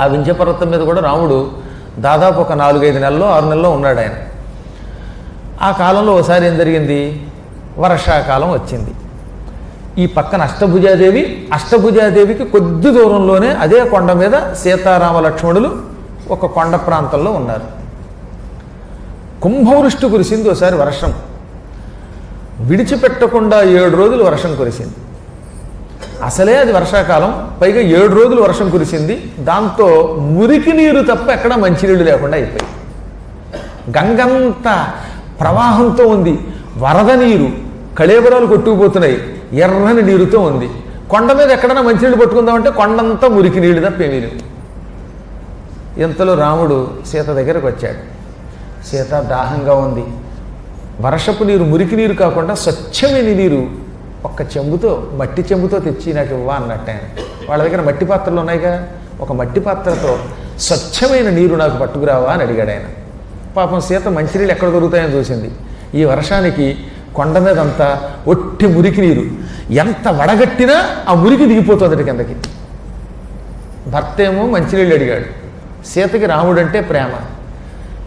ఆ వింధ్యపర్వతం మీద కూడా రాముడు దాదాపు ఒక నాలుగైదు నెలల్లో ఆరు నెలల్లో ఉన్నాడు ఆయన. ఆ కాలంలో ఒకసారి ఏం జరిగింది? వర్షాకాలం వచ్చింది. ఈ పక్కన అష్టభుజాదేవి అష్టభుజాదేవికి కొద్ది దూరంలోనే అదే కొండ మీద సీతారామ లక్ష్మణులు ఒక కొండ ప్రాంతంలో ఉన్నారు. కుంభవృష్టి కురిసింది ఒకసారి వర్షం. విడిచిపెట్టకుండా ఏడు రోజులు వర్షం కురిసింది. అసలే అది వర్షాకాలం. పైగా ఏడు రోజులు వర్షం కురిసింది. దాంతో మురికి నీరు తప్ప ఎక్కడ మంచినీళ్ళు లేకుండా అయిపోయి గంగంత ప్రవాహంతో ఉంది. వరద నీరు కళేబరాలు కొట్టుకుపోతున్నాయి. ఎర్రని నీరుతో ఉంది. కొండ మీద ఎక్కడైనా మంచినీళ్ళు పట్టుకుందామంటే కొండంతా మురికి నీళ్ళు తప్ప ఏమీ లేవు. ఇంతలో రాముడు సీత దగ్గరకు వచ్చాడు. సీత దాహంగా ఉంది. వర్షపు నీరు మురికి నీరు కాకుండా స్వచ్ఛమైన నీరు ఒక్క చెంబుతో మట్టి చెంబుతో తెచ్చి నాకు ఇవ్వా అన్నట్టు ఆయన. వాళ్ళ దగ్గర మట్టి పాత్రలు ఉన్నాయిగా. ఒక మట్టి పాత్రతో స్వచ్ఛమైన నీరు నాకు పట్టుకురావా అని అడిగాడు ఆయన. పాపం సీత మంచినీళ్ళు ఎక్కడ దొరుకుతాయని చూసింది. ఈ వర్షానికి కొండ మీద అంతా ఒట్టి మురికి నీరు. ఎంత వడగట్టినా ఆ మురికి దిగిపోతుంది కిందకి. భర్త ఏమో మంచినీళ్ళు అడిగాడు. సీతకి రాముడు అంటే ప్రేమ.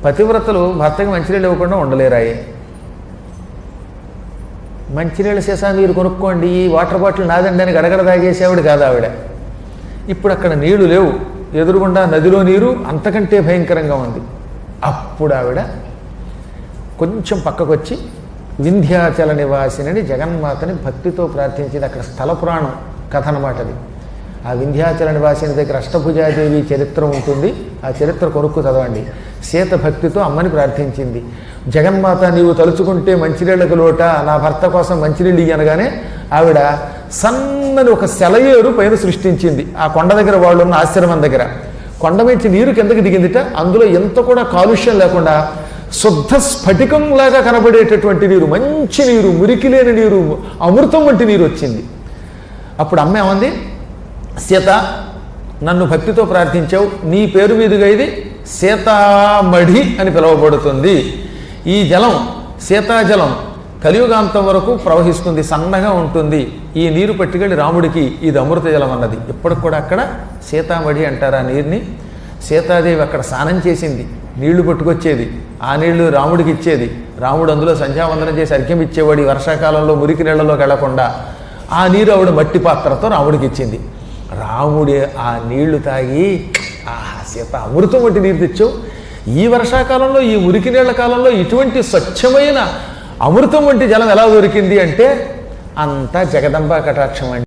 పతివ్రతలు భర్తకి మంచినీళ్ళు ఇవ్వకుండా ఉండలేరాయే. మంచినీళ్ళ సీసా మీరు కొనుక్కోండి ఈ వాటర్ బాటిల్ నాదండి అని గడగడ తాగేసేవాడు కాదు ఆవిడ. ఇప్పుడు అక్కడ నీళ్ళు లేవు. ఎదురుగుండా నదిలో నీరు అంతకంటే భయంకరంగా ఉంది. అప్పుడు ఆవిడ కొంచెం పక్కకొచ్చి వింధ్యాచల నివాసిని జగన్మాతని భక్తితో ప్రార్థించింది అక్కడ స్థల పురాణం కథ అనమాట అది. ఆ వింధ్యాచల నివాసిన దగ్గర అష్టభుజాదేవి చరిత్ర ఉంటుంది. ఆ చరిత్ర కొనుక్కు చదవండి. సీత భక్తితో అమ్మని ప్రార్థించింది. జగన్మాత నీవు తలుచుకుంటే మంచినీళ్ళకు లోట నా భర్త కోసం మంచినీళ్ళు అనగానే ఆవిడ సన్నని ఒక సెలయేరు పైన సృష్టించింది. ఆ కొండ దగ్గర వాళ్ళు ఉన్న ఆశ్రమం దగ్గర. కొండ నుంచి నీరు కిందకి దిగిందిట. అందులో ఎంత కూడా కాలుష్యం లేకుండా శుద్ధ స్ఫటికంలాగా కనబడేటటువంటి నీరు మంచి నీరు మురికి లేని నీరు అమృతం వంటి నీరు వచ్చింది. అప్పుడు అమ్మ ఏమంది? సీత నన్ను భక్తితో ప్రార్థించావు. నీ పేరు మీదుగా ఇది సీతామఢి అని పిలువబడుతుంది. ఈ జలం సీతాజలం కలియుగాంతం వరకు ప్రవహిస్తుంది సన్నగా ఉంటుంది. ఈ నీరు పట్టుకెళ్ళి రాముడికి ఇది అమృత జలం అన్నది. ఇప్పటికి కూడా అక్కడ సీతామఢి అంటారు ఆ నీరుని. సీతాదేవి అక్కడ స్నానం చేసింది. నీళ్ళు పట్టుకొచ్చేది. ఆ నీళ్ళు రాముడికి ఇచ్చేది. రాముడు అందులో సంధ్యావందనం చేసి అర్ఘ్యం ఇచ్చేవాడు వర్షాకాలంలో మురికి నీళ్ళలోకి వెళ్ళకుండా ఆ నీరు ఆవిడ మట్టి పాత్రతో రాముడికి ఇచ్చింది. రాముడి ఆ నీళ్ళు తాగి ఆ సీత అమృతం వంటి నీరు తెచ్చావు. ఈ వర్షాకాలంలో ఈ ఉరికి నీళ్ళ కాలంలో ఇటువంటి స్వచ్ఛమైన అమృతం వంటి జలం ఎలా దొరికింది అంటే అంతా జగదంబ కటాక్షం